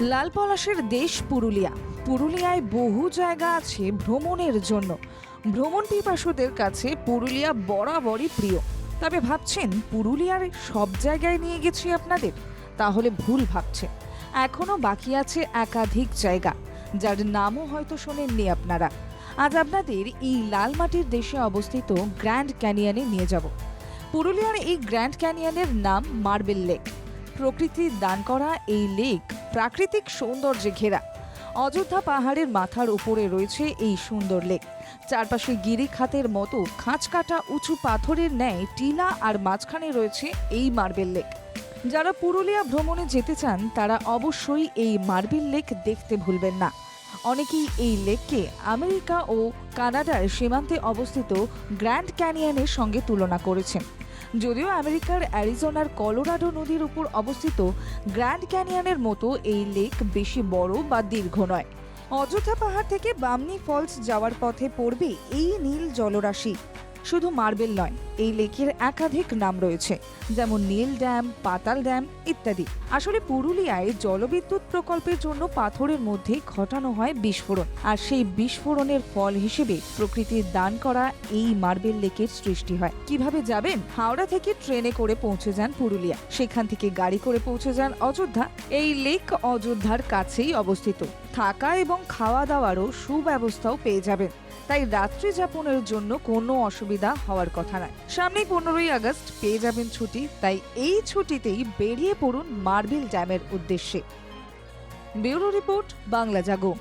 লাল পলাশের দেশ পুরুলিয়া। পুরুলিয়ায় বহু জায়গা আছে ভ্রমণের জন্য। ভ্রমণ পিপাসুদের কাছে পুরুলিয়া বরাবরই প্রিয়। তবে ভাবছেন, পুরুলিয়ার সব জায়গায় নিয়ে গেছি আপনাদের? তাহলে ভুল ভাবছেন। এখনও বাকি আছে একাধিক জায়গা, যার নামও হয়তো শোনেননি আপনারা। আজ আপনাদের এই লাল মাটির দেশে অবস্থিত গ্র্যান্ড ক্যানিয়নে নিয়ে যাব। পুরুলিয়ার এই গ্র্যান্ড ক্যানিয়নের নাম মার্বেল লেক। প্রকৃতির দান করা এই লেক প্রাকৃতিক সৌন্দর্যে ঘেরা। অযোধ্যা পাহাড়ের মাথার উপরে রয়েছে এই সুন্দর লেক। চারপাশে গিরিখাতের মতো খাঁচ কাটা উঁচু পাথরের ন্যায় টিলা আর মাঝখানে রয়েছে এই মার্বেল লেক। যারা পুরুলিয়া ভ্রমণে যেতে চান, তারা অবশ্যই এই মার্বেল লেক দেখতে ভুলবেন না। অনেকেই এই লেককে আমেরিকা ও কানাডার সীমান্তে অবস্থিত গ্র্যান্ড ক্যানিয়নের সঙ্গে তুলনা করেছেন। যদিও আমেরিকার অ্যারিজোনার কলোরাডো নদীর উপর অবস্থিত গ্র্যান্ড ক্যানিয়নের মতো এই লেক বেশি বড় বা দীর্ঘ নয়। অযোধ্যা পাহাড় থেকে বামনি ফলস যাওয়ার পথে পড়বে এই নীল জলরাশি। শুধু মার্বেল নয়, এই লেকের একাধিক নাম রয়েছে, যেমন নীল ড্যাম, পাতাল ড্যাম ইত্যাদি। আসলে পুরুলিয়ায় জলবিদ্যুৎ প্রকল্পের জন্য পাথরের মধ্যে ঘটানো হয় বিস্ফোরণ। আর সেই বিস্ফোরণের ফল হিসেবে প্রকৃতির দান করা এই মার্বেল লেকের সৃষ্টি হয়। কীভাবে যাবেন? হাওড়া থেকে ট্রেনে করে পৌঁছে যান পুরুলিয়া। সেখান থেকে গাড়ি করে পৌঁছে যান অযোধ্যা। এই লেক অযোধ্যার কাছেই অবস্থিত। থাকা এবং খাওয়া দাওয়ারও সুব্যবস্থাও পেয়ে যাবেন। তাই রাত্রি যাপনের জন্য কোনো অসুবিধা হওয়ার কথা নয়। সামনেই পনেরোই আগস্ট, পেয়ে যাবেন ছুটি। তাই এই ছুটিতেই বেরিয়ে পড়ুন মার্বেল ড্যামের উদ্দেশ্যে। Bureau report, Bangla Jago.